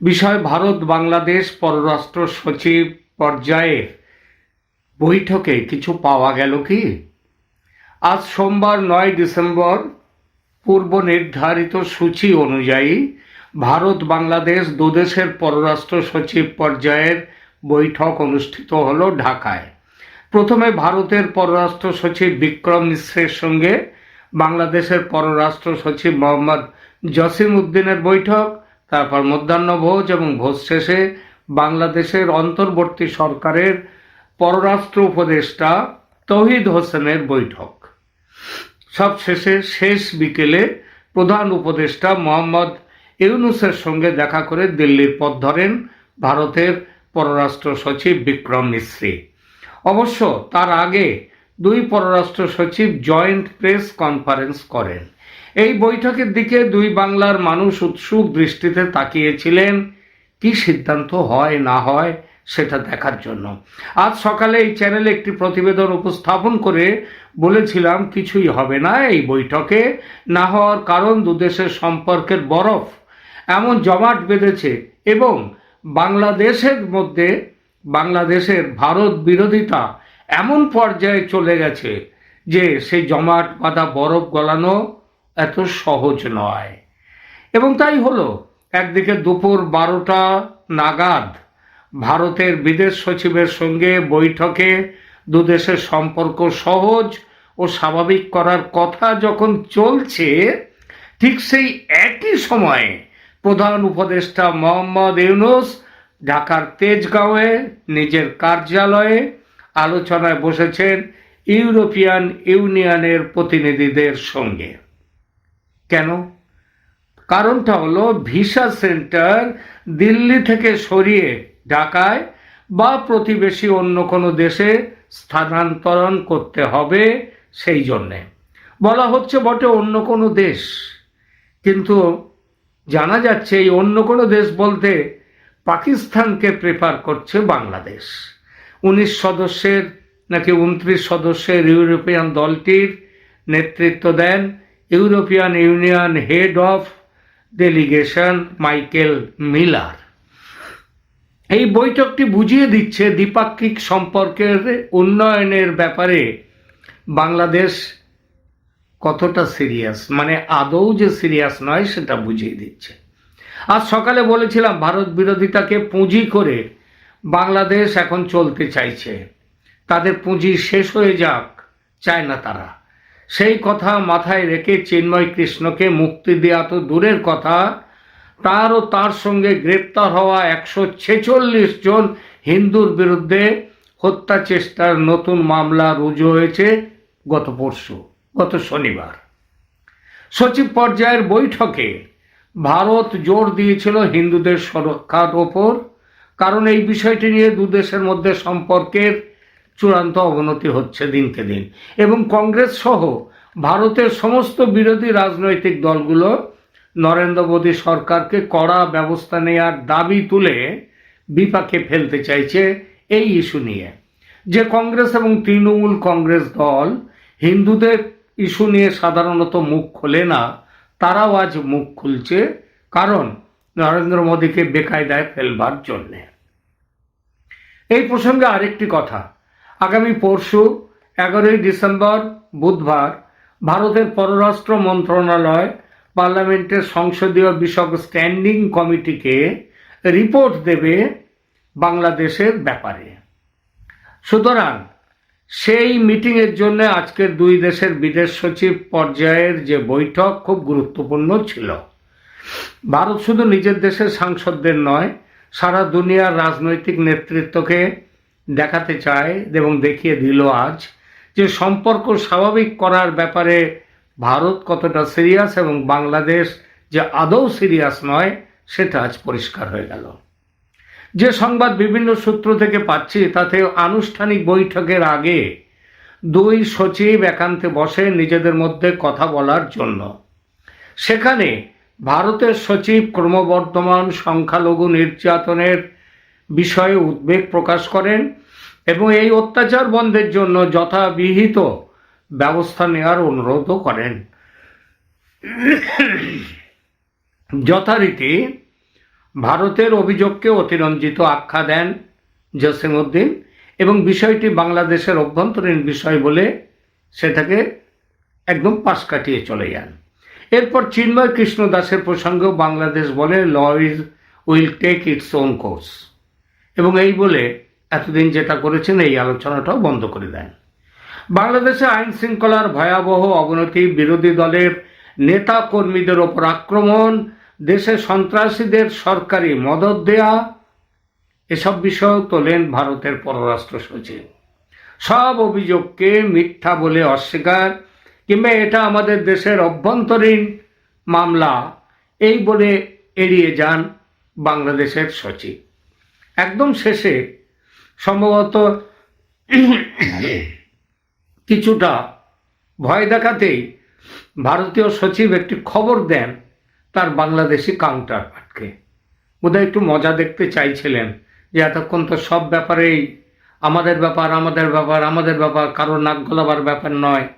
বিষয় ভারত বাংলাদেশ পররাষ্ট্র সচিব পর্যায়ের বৈঠকে কিছু পাওয়া গেল কি? আজ সোমবার নয় ডিসেম্বর, পূর্ব নির্ধারিত সূচি অনুযায়ী ভারত বাংলাদেশ দুদেশের পররাষ্ট্র সচিব পর্যায়ের বৈঠক অনুষ্ঠিত হল ঢাকায়। প্রথমে ভারতের পররাষ্ট্র সচিব বিক্রম মিশ্রের সঙ্গে বাংলাদেশের পররাষ্ট্র সচিব মোহাম্মদ জসিম উদ্দিনের বৈঠক তারপর মধ্যাহ্নভোজ এবং ভোজ শেষে বাংলাদেশের অন্তর্বর্তী সরকারের পররাষ্ট্র উপদেষ্টা তহিদ হোসেনের বৈঠক। সবশেষে শেষ বিকেলে প্রধান উপদেষ্টা মোহাম্মদ ইউনুসের সঙ্গে দেখা করে দিল্লির পথ ধরেন ভারতের পররাষ্ট্র সচিব বিক্রম মিশ্রি অবশ্য তার আগে দুই পররাষ্ট্র সচিব জয়েন্ট প্রেস কনফারেন্স করেন। এই বৈঠকের দিকে দুই বাংলার মানুষ উৎসুক দৃষ্টিতে তাকিয়েছিলেন, কি সিদ্ধান্ত হয়, না হয়, সেটা দেখার জন্য। আজ সকালে এই চ্যানেলে একটি প্রতিবেদন উপস্থাপন করে বলেছিলাম, কিছুই হবে না এই বৈঠকে, না হওয়ার কারণ দুদেশের সম্পর্কের বরফ। এমন জমাট বেঁধেছে এবং বাংলাদেশের মধ্যে, বাংলাদেশের ভারত বিরোধিতা এমন পর্যায়ে চলে গেছে যে সেই জমাট বাঁধা বরফ গলানো এত সহজ নয়। এবং তাই হলো, একদিকে দুপুর বারোটা নাগাদ ভারতের বিদেশ সচিবের সঙ্গে বৈঠকে দুদেশের সম্পর্ক সহজ ও স্বাভাবিক করার কথা যখন চলছে, ঠিক সেই একই সময়ে প্রধান উপদেষ্টা মোহাম্মদ ইউনুস ঢাকার তেজগাঁওয়ে নিজের কার্যালয়ে আলোচনায় বসেছেন ইউরোপিয়ান ইউনিয়নের প্রতিনিধিদের সঙ্গে। কেন? কারণটা হলো ভিসা সেন্টার দিল্লি থেকে সরিয়ে ঢাকায় বা প্রতিবেশী অন্য কোনো দেশে স্থানান্তরণ করতে হবে সেই জন্যে। বলা হচ্ছে বটে অন্য কোনো দেশ। কিন্তু জানা যাচ্ছে এই অন্য কোনো দেশ বলতে পাকিস্তানকে প্রেফার করছে বাংলাদেশ। উনিশ সদস্যের নাকি উনত্রিশ সদস্যের ইউরোপিয়ান দলটির নেতৃত্ব দেন European union head of delegation Michael Miller. এই বৈঠকটি বুঝিয়ে দিচ্ছে দ্বিপাক্ষিক সম্পর্কের উন্নয়নের ব্যাপারে বাংলাদেশ কতটা সিরিয়াস মানে আদৌ যে সিরিয়াস নয় সেটা বুঝিয়ে দিচ্ছে। আজ সকালে বলেছিলাম, ভারত বিরোধিতাকে পুঁজি করে বাংলাদেশ এখন চলতে চাইছে। তাদের পুঁজি শেষ হয়ে যাক চায় না তারা। সেই কথা মাথায় রেখে চিন্ময় কৃষ্ণকে মুক্তি দেওয়া তো দূরের কথা। তার ও তার সঙ্গে গ্রেপ্তার হওয়া একশো ছেচল্লিশ জন হিন্দুর বিরুদ্ধে হত্যা চেষ্টার নতুন মামলা রুজু হয়েছে গত পরশু, গত শনিবার। সচিব পর্যায়ের বৈঠকে ভারত জোর দিয়েছিল হিন্দুদের সুরক্ষার ওপর, কারণ এই বিষয়টি নিয়ে দুদেশের মধ্যে সম্পর্কের চূড়ান্ত অবনতি হচ্ছে দিনকে দিন। এবং কংগ্রেস সহ ভারতের সমস্ত বিরোধী রাজনৈতিক দলগুলো নরেন্দ্র মোদী সরকারকে কড়া ব্যবস্থা নেওয়ার দাবি তুলে বিপাকে ফেলতে চাইছে এই ইস্যু নিয়ে। যে কংগ্রেস এবং তৃণমূল কংগ্রেস দল হিন্দুদের ইস্যু নিয়ে সাধারণত মুখ খোলে না, তারাও আজ মুখ খুলছে কারণ নরেন্দ্র মোদীকে বেকায়দায় ফেলবার জন্যে। এই প্রসঙ্গে আরেকটি কথা। আগামী পরশু, এগারোই ডিসেম্বর বুধবার, ভারতের পররাষ্ট্র মন্ত্রণালয় পার্লামেন্টের সংসদীয় বিষয়ক স্ট্যান্ডিং কমিটিকে রিপোর্ট দেবে বাংলাদেশের ব্যাপারে। সুতরাং, সেই মিটিংয়ের জন্য আজকের দুই দেশের বিদেশ সচিব পর্যায়ের যে বৈঠক খুব গুরুত্বপূর্ণ ছিল। ভারত শুধু নিজের দেশের সাংসদদের নয়, সারা দুনিয়ার রাজনৈতিক নেতৃত্বকে দেখাতে চায় এবং দেখিয়ে দিল আজ যে সম্পর্ক স্বাভাবিক করার ব্যাপারে ভারত কতটা সিরিয়াস এবং বাংলাদেশ যে আদৌ সিরিয়াস নয়, সেটা আজ পরিষ্কার হয়ে গেল। যে সংবাদ বিভিন্ন সূত্র থেকে পাচ্ছি, তাতে আনুষ্ঠানিক বৈঠকের আগে দুই সচিব একান্তে বসে নিজেদের মধ্যে কথা বলার জন্য। সেখানে ভারতের সচিব ক্রমবর্ধমান সংখ্যালঘু নির্যাতনের বিষয়ে উদ্বেগ প্রকাশ করেন এবং এই অত্যাচার বন্ধের জন্য যথাবিহিত ব্যবস্থা নেওয়ার অনুরোধও করেন। যথারীতি ভারতের অভিযোগকে অতিরঞ্জিত আখ্যা দেন জসিমউদ্দিন এবং বিষয়টি বাংলাদেশের অভ্যন্তরীণ বিষয় বলে সেটাকে একদম পাশ কাটিয়ে চলে যান। এরপর চিন্ময় কৃষ্ণ দাসের প্রসঙ্গেও বাংলাদেশ বলে law is will take its own course এবং এই বলে এতদিন যেটা করেছেন, এই আলোচনাটাও বন্ধ করে দেন। বাংলাদেশে আইন শৃঙ্খলার ভয়াবহ অবনতি, বিরোধী দলের নেতা কর্মীদের ওপর আক্রমণ, দেশে সন্ত্রাসীদের সরকারি মদত দেয়া, এসব বিষয় তোলেন ভারতের পররাষ্ট্র সচিব। সব অভিযোগকে মিথ্যা বলে অস্বীকার কিংবা এটা আমাদের দেশের অভ্যন্তরীণ মামলা, এই বলে এড়িয়ে যান বাংলাদেশের সচিব। একদম শেষে সম্ভবত কিছুটা ভয় দেখাতেই ভারতীয় সচিব একটি খবর দেন তার বাংলাদেশি কাউন্টার পার্টকে বোধহয় একটু মজা দেখতে চাইছিলেন যে এতক্ষণ তো সব ব্যাপারেই আমাদের ব্যাপার আমাদের ব্যাপার আমাদের ব্যাপার কারও নাক গলাবার ব্যাপার নয়।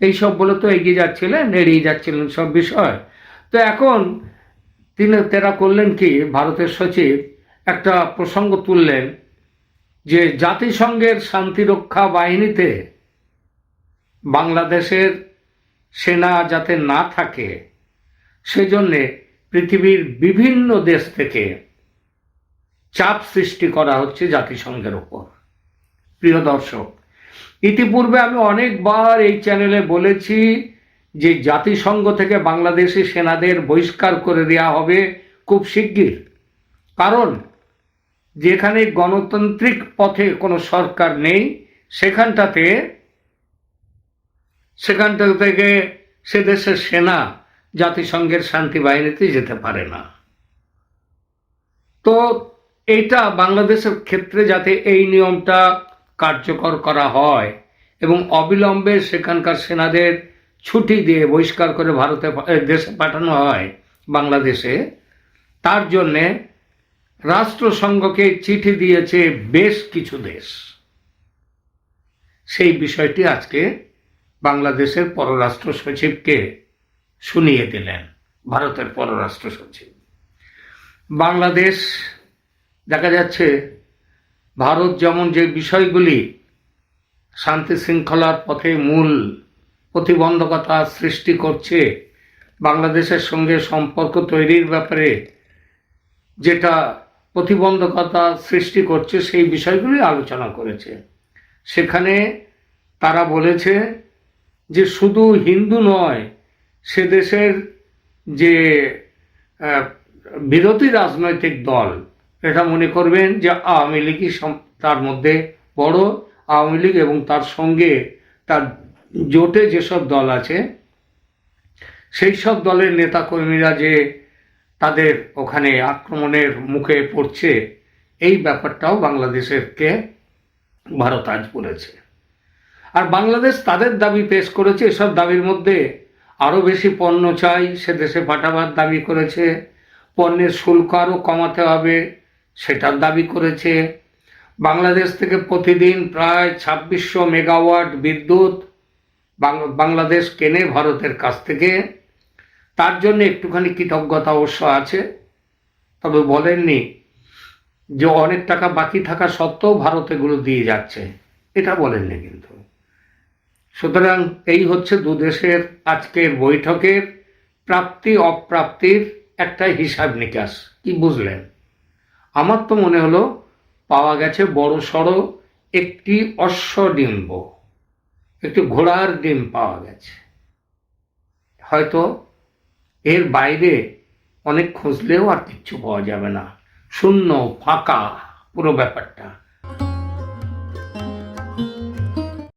এইসব বলে তো এগিয়ে যাচ্ছিলেন এড়িয়ে যাচ্ছিলেন সব বিষয়। তো এখন তিনি তেরা করলেন কি ভারতের সচিব একটা প্রসঙ্গ তুললেন যে জাতিসংঘের শান্তিরক্ষা বাহিনীতে বাংলাদেশের সেনা যাতে না থাকে, সেজন্যে পৃথিবীর বিভিন্ন দেশ থেকে চাপ সৃষ্টি করা হচ্ছে জাতিসংঘের ওপর। প্রিয় দর্শক, ইতিপূর্বে আমি অনেকবার এই চ্যানেলে বলেছি যে জাতিসংঘ থেকে বাংলাদেশি সেনাদের বহিষ্কার করে দেওয়া হবে খুব শিগগির। কারণ যেখানে গণতান্ত্রিক পথে কোনো সরকার নেই, সেখানটাতে, সেখানটা থেকে সে দেশের সেনা জাতিসংঘের শান্তি বাহিনীতে যেতে পারে না। তো এইটা বাংলাদেশের ক্ষেত্রে যাতে এই নিয়মটা কার্যকর করা হয় এবং অবিলম্বে সেখানকার সেনাদের ছুটি দিয়ে বহিষ্কার করে ভারতে দেশে পাঠানো হয় বাংলাদেশে, তার জন্যে রাষ্ট্রসংঘকে চিঠি দিয়েছে বেশ কিছু দেশ। সেই বিষয়টি আজকে বাংলাদেশের পররাষ্ট্র সচিবকে শুনিয়ে দিলেন, ভারতের পররাষ্ট্র সচিব। বাংলাদেশ, দেখা যাচ্ছে ভারত যেমন যে বিষয়গুলি শান্তি শৃঙ্খলার পথে মূল প্রতিবন্ধকতা সৃষ্টি করছে, বাংলাদেশের সঙ্গে সম্পর্ক তৈরির ব্যাপারে যেটা প্রতিবন্ধকতা সৃষ্টি করছে, সেই বিষয়গুলি আলোচনা করেছে। সেখানে তারা বলেছে যে শুধু হিন্দু নয়, সে দেশের যে বিরোধী রাজনৈতিক দল, এটা মনে করবেন যে আওয়ামী লীগই তার মধ্যে বড় আওয়ামী লীগ এবং তার সঙ্গে তার জোটে যেসব দল আছে, সেই সব দলের নেতাকর্মীরা যে তাদের ওখানে আক্রমণের মুখে পড়ছে। এই ব্যাপারটাও বাংলাদেশেরকে ভারত আজ বলেছে। আর বাংলাদেশ তাদের দাবি পেশ করেছে, এসব দাবির মধ্যে আরও বেশি পণ্য চাই, সে দেশে পাঠাবার দাবি করেছে, পণ্যের শুল্ক আরও কমাতে হবে, সেটার দাবি করেছে। বাংলাদেশ থেকে প্রতিদিন প্রায় ছাব্বিশশো মেগাওয়াট বিদ্যুৎ বাংলাদেশ কেনে ভারতের কাছ থেকে। তার জন্য একটুখানি কৃতজ্ঞতা অবশ্য আছে। তবে বলেননি যে অনেক টাকা বাকি থাকা সত্ত্বেও ভারত এগুলো দিয়ে যাচ্ছে। এটা বলেননি কিন্তু। সুতরাং এই হচ্ছে দু দেশের আজকের বৈঠকের প্রাপ্তি, অপ্রাপ্তির একটা হিসাব নিকাশ। কি বুঝলেন? আমার তো মনে হলো পাওয়া গেছে বড় সড়ো একটি অশ্বডিম্ব, একটি ঘোড়ার ডিম পাওয়া গেছে। হয়তো এর বাইরে অনেক খুঁজলেও আর কিচ্ছু পাওয়া যাবে না। শূন্য ফাঁকা পুরো ব্যাপারটা।